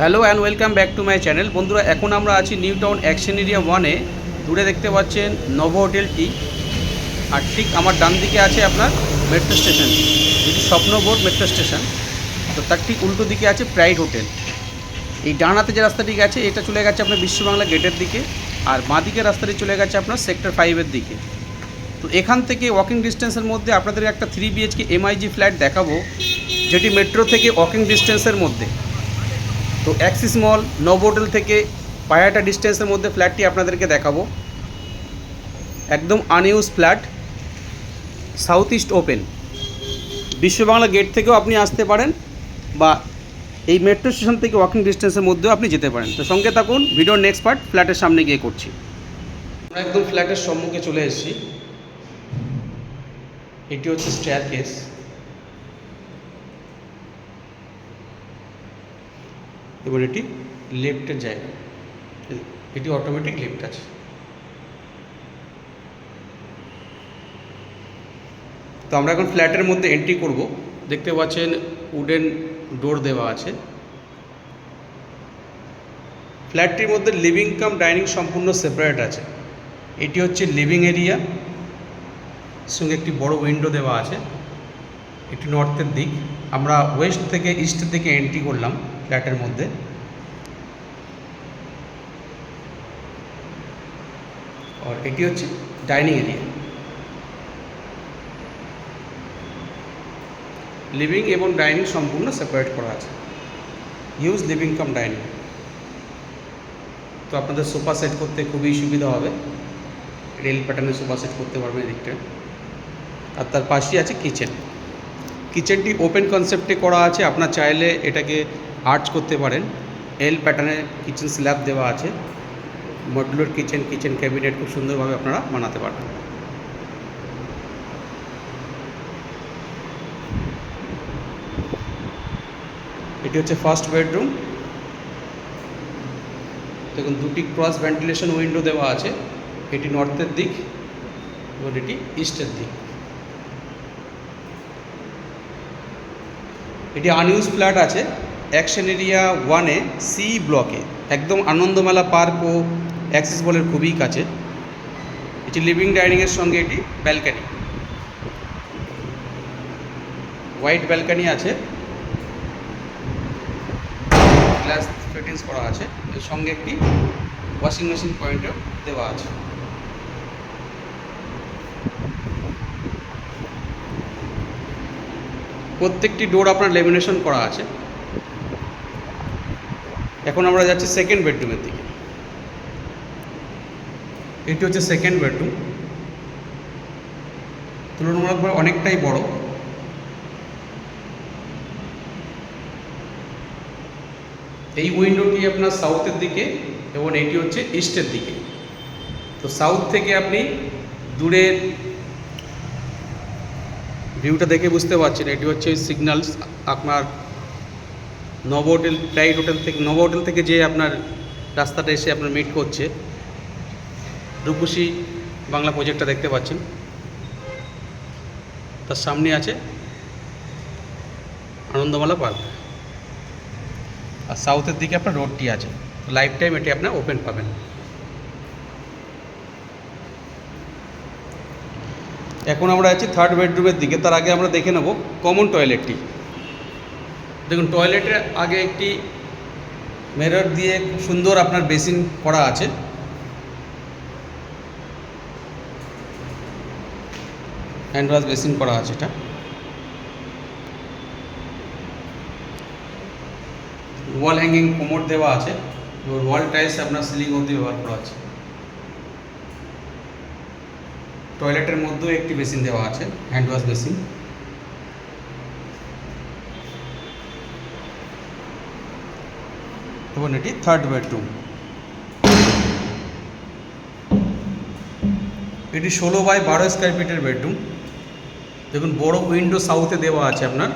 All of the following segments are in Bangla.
Hello and welcome back to my channel. বন্ধুরা, এখন আমরা আছি নিউ টাউন অ্যাকশন এরিয়া ওয়ানে। দূরে দেখতে পাচ্ছেন নব হোটেলটি। আর ঠিক আমার ডান দিকে আছে আপনার মেট্রো স্টেশন। যেটি স্বপ্নবোধ মেট্রো স্টেশন। তো তার ঠিক উল্টো দিকে আছে প্রাইড হোটেল। এই ডান হাতে যে রাস্তাটি গেছে, এটা চলে গেছে আপনার বিশ্ববাংলা গেটের দিকে। আর বাঁ দিকের রাস্তাটি চলে গেছে আপনার সেক্টর ফাইভের দিকে। তো এখান থেকে ওয়াকিং ডিস্টেন্সের মধ্যে আপনাদের একটা থ্রি বিএইচকে এমআইজি ফ্ল্যাট দেখাবো, যেটি মেট্রো থেকে ওয়াকিং ডিস্টেন্সের মধ্যে। তো অ্যাক্সিস মল নব হোটেল থেকে পায়াটা ডিস্টেন্সের মধ্যে ফ্ল্যাটটি আপনাদেরকে দেখাবো। একদম unused flat south east open Biswa Bangla gate থেকেও আপনি আসতে পারেন বা এই মেট্রো স্টেশন থেকে ওয়াকিং ডিস্টেন্সের মধ্যেও আপনি যেতে পারেন। তো সঙ্গে থাকুন ভিডিওর নেক্সট পার্ট ফ্ল্যাটের সামনে গিয়ে করছি। আমরা একদম ফ্ল্যাটের সম্মুখে চলে এসেছি। এটি হচ্ছে স্টেয়ার কেস এবার এটি লেফটের জায়গা। এটি অটোমেটিক লেফট আছে। তো আমরা এখন ফ্ল্যাটের মধ্যে এন্ট্রি করব। দেখতে পাচ্ছেন উডেন ডোর দেওয়া আছে। ফ্ল্যাটটির মধ্যে লিভিং কাম ডাইনিং সম্পূর্ণ সেপারেট আছে। এটি হচ্ছে লিভিং এরিয়া সঙ্গে একটি বড় উইন্ডো দেওয়া আছে। এটি নর্থের দিক। আমরা ওয়েস্ট থেকে ইস্টের দিকে এন্ট্রি করলাম। ফ্ল্যাটের মধ্যে। আর এটি হচ্ছে ডাইনিং এরিয়া। লিভিং এবং ডাইনিং সম্পূর্ণ সেপারেট করা আছে। Use living cum dining. তো আপনাদের সোফা সেট করতে খুবই সুবিধা হবে। রেল প্যাটার্নের সোফা সেট করতে পারবেন এদিকটা। আর তার পাশেই আছে কিচেন। কিচেনটি ওপেন কনসেপ্টে করা আছে। আপনার চাইলে এটাকে আর্চ করতে পারেন। এল প্যাটার্নের কিচেন স্ল্যাব দেওয়া আছে। মডুলার কিচেন কিচেন ক্যাবিনেট খুব সুন্দরভাবে আপনারা বানাতে পারবেন। এটি হচ্ছে ফার্স্ট বেডরুম দেখুন, দুটি ক্রস ভেন্টিলেশন উইন্ডো দেওয়া আছে। এটি নর্থের দিক এবং এটি ইস্টের দিক। এটি আনইউজ ফ্ল্যাট আছে। অ্যাকশন এরিয়া ওয়ানে সি ব্লকে একদম আনন্দমেলা পার্ক ও অ্যাক্সিস বলের খুবই কাছে। এটি লিভিং ডাইনিংয়ের সঙ্গে এটি ব্যালকানি হোয়াইট ব্যালকানি আছে। গ্লাস ফিটিংস করা আছে। এর সঙ্গে একটি ওয়াশিং মেশিন পয়েন্টও দেওয়া আছে। প্রত্যেকটি ডোর আপনার লেমিনেশন করা আছে। এখন আমরা যাচ্ছি সেকেন্ড বেডরুমের দিকে। এটি হচ্ছে সেকেন্ড বেডরুম তুলনামূলকভাবে অনেকটাই বড়। এই উইন্ডোটি আপনার সাউথের দিকে এবং এটি হচ্ছে ইস্টের দিকে। তো সাউথ থেকে আপনি দূরের ভিউটা দেখে বুঝতে পারছেন, এটি হচ্ছে সিগন্যালস আপনার নব হোটেল, প্রাইড হোটেল থেকে, নব হোটেল থেকে যে আপনার রাস্তাটা এসে আপনার মিট করছে, রূপসী বাংলা প্রজেক্টটা দেখতে পাচ্ছেন। তার সামনে আছে আনন্দমালা পার্ক। আর সাউথের দিকে আপনার রোডটি আছে। লাইফ টাইম এটি আপনার ওপেন পাবেন। এখন আমরা আছি থার্ড বেডরুমের দিকে। তার আগে আমরা দেখে নেব কমন টয়লেটটি দেখুন টয়লেটের আগে একটি মিরর দিয়ে সুন্দর আপনার বেসিন করা আছে। হ্যান্ড ওয়াশ বেসিন করা আছে এটা। ওয়াল হ্যাঙ্গিং কোমোড দেওয়া আছে। ওয়াল টাইলস আপনার সিলিং অবধি ব্যবহার করা আছে। টয়লেটের মধ্যেও একটি বেসিন দেওয়া আছে হ্যান্ড ওয়াশ বেসিন এবং এটি থার্ড বেডরুম এটি ষোলো বাই বারো স্কোয়ার ফিটের বেডরুম দেখুন, বড় উইন্ডো সাউথে দেওয়া আছে আপনার।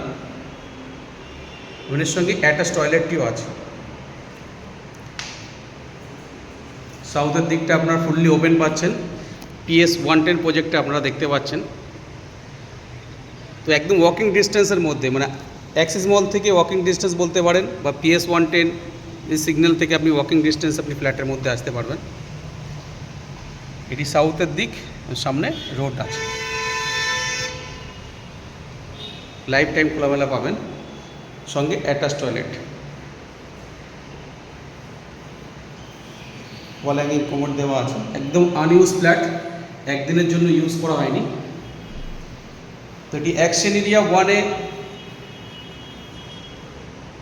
এর সঙ্গে অ্যাটাচ টয়লেটটিও আছে। সাউথের দিকটা আপনার ফুললি ওপেন পাচ্ছেন। পিএস ওয়ান টেন প্রজেক্টটা আপনারা দেখতে পাচ্ছেন। তো একদম ওয়াকিং ডিস্টেন্সের মধ্যে মানে অ্যাক্সিস মল থেকে ওয়াকিং ডিস্টেন্স বলতে পারেন বা পিএস ওয়ান টেন এই সিগন্যাল থেকে আপনি ওয়াকিং ডিস্টেন্স আপনি ফ্ল্যাটের মধ্যে আসতে পারবেন। এটি সাউথের দিক, সামনে রোড আছে। লাইফ টাইম খোলামেলা পাবেন। সঙ্গে অ্যাটাচ টয়লেট ওয়াল হ্যাঙ্গিং কোমর দেওয়া আছে। একদম আনইউজ ফ্ল্যাট একদিনের জন্য ইউজ করা হয়নি। তো এটি অ্যাকশন এরিয়া ওয়ানে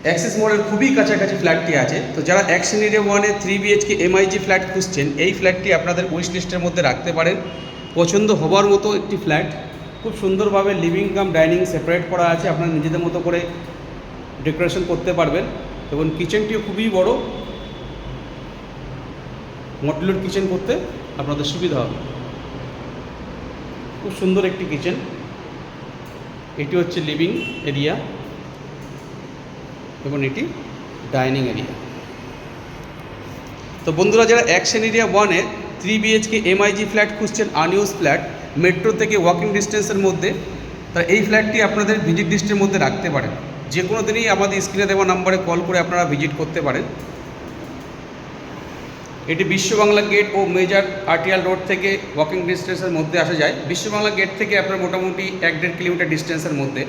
অ্যাক্সেস মলের খুবই কাছাকাছি ফ্ল্যাটটি আছে। তো যারা অ্যাকশন এরিয়া ওয়ানে থ্রি বিএইচকে এমআইজি ফ্ল্যাট খুঁজছেন, এই ফ্ল্যাটটি আপনাদের উইশ লিস্টের মধ্যে রাখতে পারেন। পছন্দ হবার মতো একটি ফ্ল্যাট খুব সুন্দরভাবে লিভিং কাম ডাইনিং সেপারেট করা আছে। আপনারা নিজেদের মতো করে ডেকোরেশন করতে পারবেন। এবং কিচেনটিও খুবই বড়। মডুলার কিচেন করতে আপনাদের সুবিধা হবে। খুব সুন্দর একটি কিচেন এটি হচ্ছে লিভিং এরিয়া এবং এটি ডাইনিং এরিয়া। তো বন্ধুরা, যারা অ্যাকশন এরিয়া ওয়ানে থ্রি বিএইচকে এমআইজি ফ্ল্যাট খুঁজছেন আনইউজ ফ্ল্যাট মেট্রো থেকে ওয়াকিং ডিস্টেন্সের মধ্যে তারা এই ফ্ল্যাটটি আপনাদের ভিজিট লিস্টের মধ্যে রাখতে পারেন। যে কোনো দিনই আমাদের স্ক্রিনে দেওয়া নাম্বারে কল করে আপনারা ভিজিট করতে পারেন। এটি বিশ্ববাংলা গেট ও মেজর আরটিআল রোড থেকে ওয়াকিং ডিস্টেন্সের মধ্যে আসা যায়। বিশ্ববাংলা গেট থেকে আপনার মোটামুটি এক দেড় কিলোমিটার ডিস্টেন্সের মধ্যে।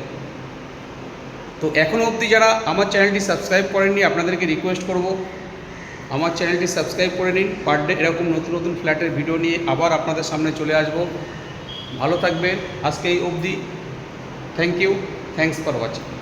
তো এখনও অবধি যারা আমার চ্যানেলটি সাবস্ক্রাইব করেননি, আপনাদেরকে রিকোয়েস্ট করব। আমার চ্যানেলটি সাবস্ক্রাইব করে নিন। পার ডে এরকম নতুন নতুন ফ্ল্যাটের ভিডিও নিয়ে আবার আপনাদের সামনে চলে আসব। ভালো থাকবেন। আজকে এই অবধি। Thank you thanks for watching